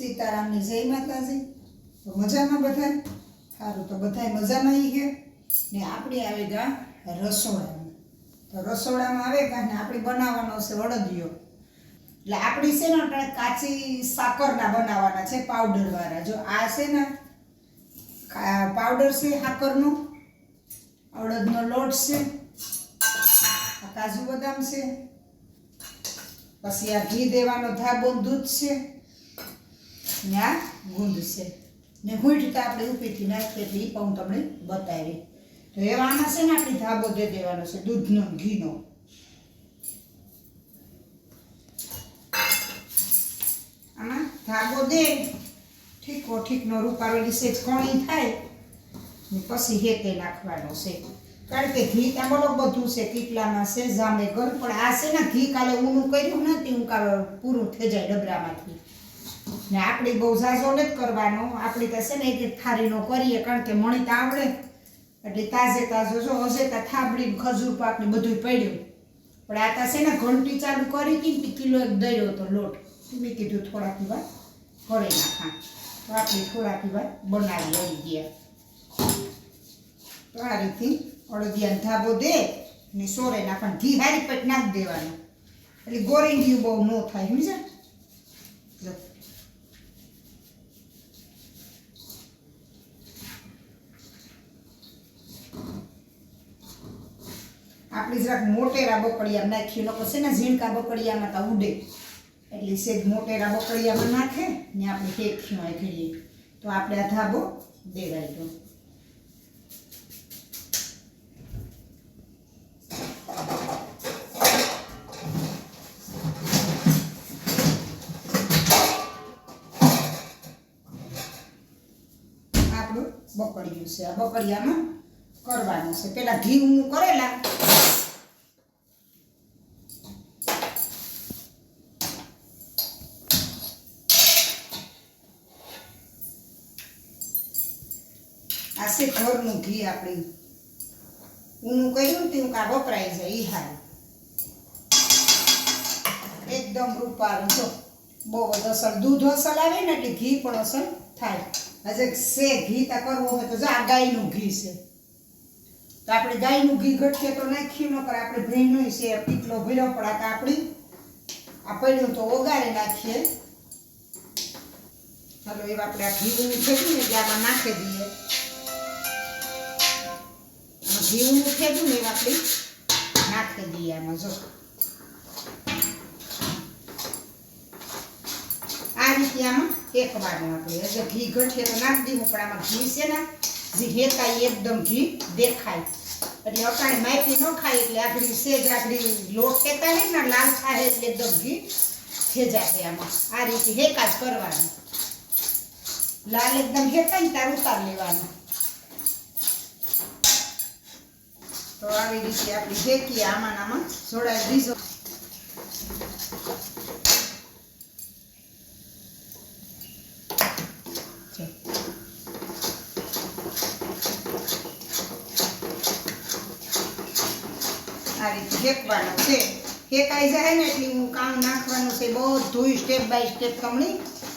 સીતારામની જય માતાજી. તો મજામાં બધા સારું, તો બધા મજામાં આવી ગયા ને આપણે આવે ગા રસોડામાં. તો રસોડામાં આવે ગા ને આપણે બનાવવાનો છે અડદિયો એટલે આપણી છે ને અટાણે કાચી સાકરના બનાવવાના છે પાવડરવાળા. જો આ છે ને પાવડર છે સાકરનો અડદનો લોટ છે કાજુ બદામ છે, પછી આ ઘી દેવાનો ધાબો દૂધ છે. ને? આ ગુંદ છે. ને ગુંઠ તો આપણે ઉપીથી નાખીએ એટલે એ પણ તમને બતાવી. તો એવામાં છે ને આપણે ધાબો દે દેવાનો છે, દૂધનો ઘીનો. આમાં ધાબો દે, ઠીકો, ઠીકનો રૂપાવેલી જ કણી થાય, ને પછી હેતે નાખવાનો છે. કારણ કે ઘી ત્યાં બોલો બધું છે કેટલામાં છે જામેગર પણ આ છે ને ઘી કાલે ઊનું કર્યું નથી હું કાલે પૂરું થઈ જાય ડબરામાંથી. ને આપણે બહુ ઝાઝો નથી કરવાનો. આપણે તો છે ને એક એક થાળીનો કરીએ, કારણ કે મણી તો આવડે. એટલે તાજે તાજો જો, હશે તો થાબડી ખજૂર પાક ને બધું પડ્યું. પણ આ તો છે ને ઘંટી ચાલુ કરી હતી કિલો એક દર્યો હતો લોટ. મેં કીધું થોડાક વાર કરી નાખા તો આપણે થોડાક વાર બનાવી લઈ ગયા. તો આ રીતે અડદિયાનો ધાબો દે ને સોરે નાખવાનું ઘી હારી પટ નાખી દેવાનું. એટલે ગોરીંગી બહુ ન થાય, સમજ્યા જો આપણી જરાક મોટેરા બકડિયા નાખ્યું લોકો છે ને ઝીણકા બકડિયામાં તો ઉડે. એટલે સેજ મોટેરા બકડિયામાં નાખે ને આપણે ટેક્યું આ ઘડીએ તો આપણે આ ધાબો દેવાય તો. આપણું બકડિયું છે. આ બકડિયામાં કરવાનું છે. પેલા ઘી ઊનું કરેલા આ છે ઘરનું ઘી આપણે. ઊનું કર્યું ને તેવું કા વપરાય જાય એ હારું. એકદમ રૂપારું જો. બહુ બધો અસર દૂધ અસર આવે ને એટલે ઘી પણ અસર થાય. હજે સે ઘી, તા કરવું હોય તો જો, આ ગાયનું ઘી છે. તો આપણે ગાયનું ઘી ઘટકે તો નાખ્યું ન કરે આપણે ભીણું છે પીટલો ભીલો પડા તો આપણી આ પડ્યું તો ઓગાળી નાખીએ. ચાલો એવા આપણે આ ઘી ઊનું થયું ને એટલે આમાં નાખી દઈએ. ઘી ઊનું ને એવા આપણે નાખી દઈએ આમાં, જો. આ રીતે આમાં એકવાનું આપણે. એટલે ઘી ઘટે તો નાખી દીધું, પણ આમાં ઘી છે ને, જે હેતા ઈ એકદમ ઘી દેખાય. એટલે અકાણે માહિતી ન ખાય, એટલે આગળ સેજ આગળ લોટ કહેતા નહીં ને, લાલ થાય એટલે એકદમ ઘી ખેજાશે આમાં. આ રીતે હેકા જ કરવાનું. લાલ એકદમ હેતા ને તાર ઉતાર લેવાનું. તો આવી રીતે આપણે શેકીએ આમાં આમાં બીજો છે. આ રીતે શેકવાનો છે. શેકાઈ જાય ને એટલે હું કામ નાખવાનું છે બધું સ્ટેપ બાય સ્ટેપ તમને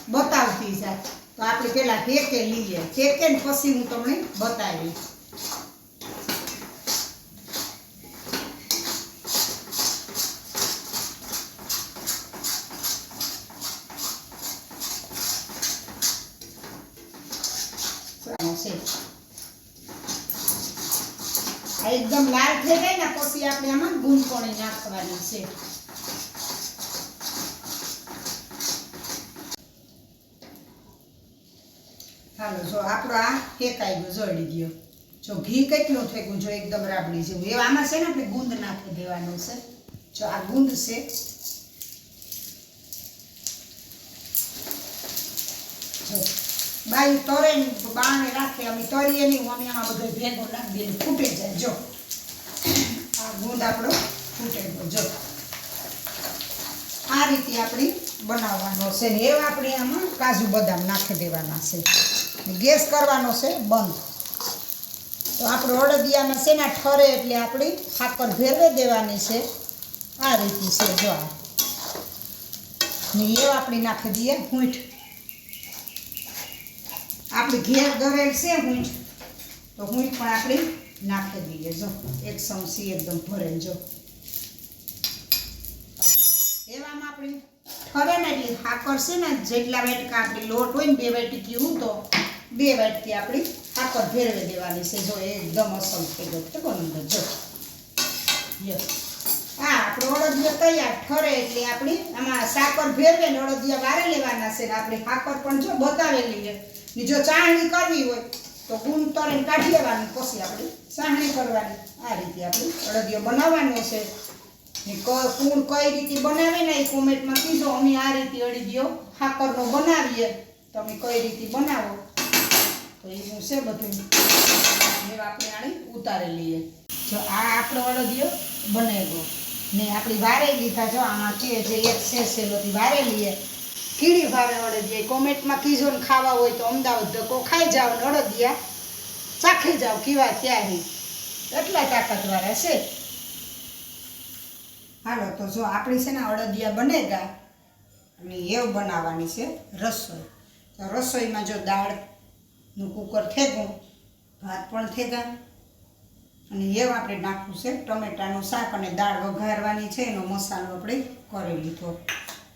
બતાવતી જાય. તો આપણે પેલા શેકે લઈએ. શેકે ને પછી હું તમને બતાવીશ આનો છે આ એકદમ લાલ થઈ ગઈ ને, પછી આપણે આમાં ગુંદકોણી નાખવાની છે. હાલો, જો આપણો આ હેકાઈ ગયો જોડી દો જો ઘી કેટલું થઈ જો એકદમ રાબડી જેવું. એવું આમાં છે ને આપણે ગુંદ નાખી દેવાનું છે. જો આ ગુંદ છે. જો. બાયું તોરે બાણે રાખે, અમે તરીએ નહીં, અમે આમાં બધો ભેગો નાખી દઈએ ફૂટે જાય, જો. આ ગુંદ આપણો ફૂટે જો. આ રીતે આપણે બનાવવાનો છે ને, એવા આપણે આમાં કાજુ બદામ નાખી દેવાના છે. ગેસ કરવાનો છે બંધ. તો આપણે અડદિયામાં છે ને ઠરે એટલે આપણે ખાકર ભેરવે દેવાની છે. આ રીતે છે, જો ને એવા આપણે નાખી દઈએ, હૂંઠ. આપણી ઘેર દરેલ છે હું તો હું પણ આપણે નાખી દઈએ. જો, એક સમસી એકદમ ભરેલ, જો. એવામાં આપણે ઠરે ને એટલે હાકર છે ને, જેટલા વેટકા આપણે લોટ હોય ને, બે વાટકી હું તો બે વાટકી આપણી હાકર ભેરવી દેવાની છે. જો એકદમ અસલ થઈ ગયો. છે અંદર જો. હા આપણે અડદિયા તૈયાર ઠરે એટલે આપણી આમાં સાકર ભેરવે ને અડદિયા વારે લેવાના છે ને, આપણે હાકર પણ જો બતાવેલી છે. ને જો ચાહણી કરવી હોય, તો ગુણ તરીને કાઢી લેવાની પછી આપણે ચાહણી કરવાની. આ રીતે આપણે અડદિયો બનાવવાનો છે. ને કૂણ કઈ રીતે બનાવે ને એ કોમેન્ટમાં કીધો, અમે આ રીતે અડદિયો ખાકરનો બનાવીએ. તમે કઈ રીતે બનાવો? તો એ શું છે બધું? એ આપણે આણી ઉતારી લઈએ. જો આ આપણો અડદિયો બનેલો. ને આપણી વારે લીધા જો આમાં કે જે એક સેલોથી વારે લઈએ કીડી ભાવે અડદિયા કોમેન્ટમાં કીજો ને ખાવા હોય તો અમદાવાદ ધક્કો ખાઈ જાઓ ને અડદિયા. ચાખી જાઓ, કીવા ત્યારે એટલા તાકાતવાળા છે. હાલો, તો જો આપણી છે ને અડદિયા બને ગયા અને એવું બનાવવાની છે રસોઈ. તો રસોઈમાં જો દાળનું કુકર થેગું, ભાત પણ થેગા. અને એવું આપણે નાખવું છે ટમેટાનું શાક અને દાળ વઘારવાની છે, એનો મસાલો આપણે કરી લીધો.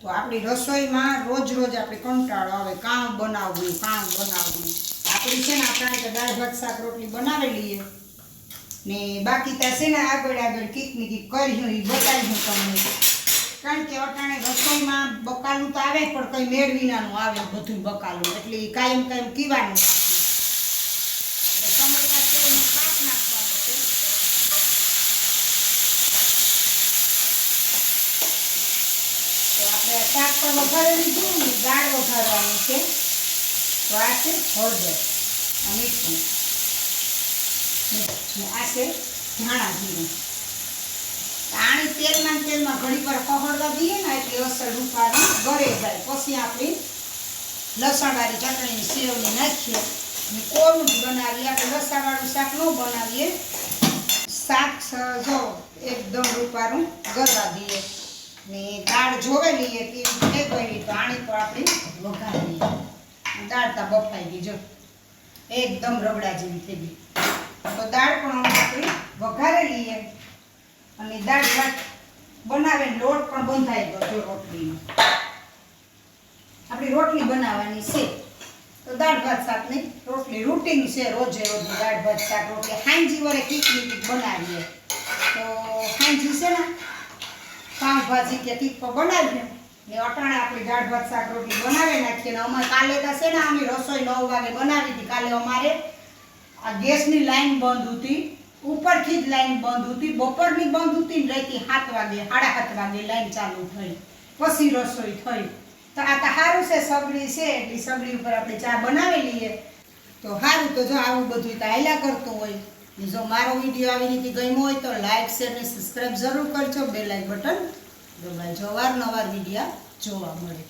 તો આપણી રસોઈમાં રોજ રોજ આપણે કંટાળો આવે કામ બનાવવું કામ બનાવવું. આપણી છે ને, આપણે દાળ, ભાત, શાક, રોટલી બનાવેલી લઈએ. ને બાકી ત્યાં છે ને, આગળ આગળ કીક ને કીક કર્યું એ બતાવ્યું તમને. કારણ કે અટાણે રસોઈમાં બકાલું તો આવે, પણ કંઈ મેળવીનાનું આવે બધું બકાલું. એટલે કાયમ કાયમ કીવાનું એટલે ટમેટા છે એનું શાક નાખવાનું છે તો પણ વઘારી લીધું ને દાળ વઘારવાની છે. તો આ છે હળદર મીઠું. આ છે ધાણા જીરું. આણી તેલમાં તેલમાં ઘણી વાર પહોળવા દઈએ ને, એટલે અસર ઉપાડી ગળે જાય. પછી આપણે લસણવાળી ચટણીની સેવની નાખીએ. ને કોરું બનાવીએ, આપણે લસણવાળું શાક ન બનાવીએ. શાક જો એકદમ રૂપારું ગરવા દઈએ. ને દાળ જોવે લઈએ કે કોઈ તો આણી તો આપણે વઘારી દાળ તા બફાઈ ગઈ, જો. એકદમ રગડા જેવી થઈ ગઈ. તો દાળ પણ આપણે વઘારે લઈએ. અને દાળ ભાત બનાવે લોટ પણ બંધાઈ ગયો જો રોટલીનો. આપણી રોટલી બનાવવાની છે. તો દાળ ભાત શાકની રોટલી રૂટીન છે રોજે રોજ દાળ ભાત શાક રોટલી. હાંજી વરે કીકની કીક બનાવીએ. તો હાંજી છે ને પાઉંભાજી કે તીખો પર બનાવીએ. ને અટાણે આપણે દાળ, ભાત, શાક, રોટલી બનાવી નાખીએ ને અમારે કાલે તો છે ને અમે રસોઈ નવ વાગે બનાવી હતી. કાલે અમારે આ ગેસની લાઈન બંધ હતી, ઉપરથી જ લાઈન બંધ હતી, બપોરની બંધ હતી ને રહેતી સાત વાગે, સાડા સાત વાગે લાઈન ચાલુ થઈ. પછી રસોઈ થઈ. તો આ તો સારું છે, સગડી છે, એટલી સગડી ઉપર આપણે ચા બનાવી લઈએ. તો સારું તો જો આવું બધું તો હાલ્યા કરતું હોય. જો મારો વીડિયો આવી રીતે ગમ્યો હોય તો લાઈક શેર અને સબસ્ક્રાઈબ જરૂર કરજો. બે લાઈક બટન જો અવારનવાર વિડીયા જોવા મળે.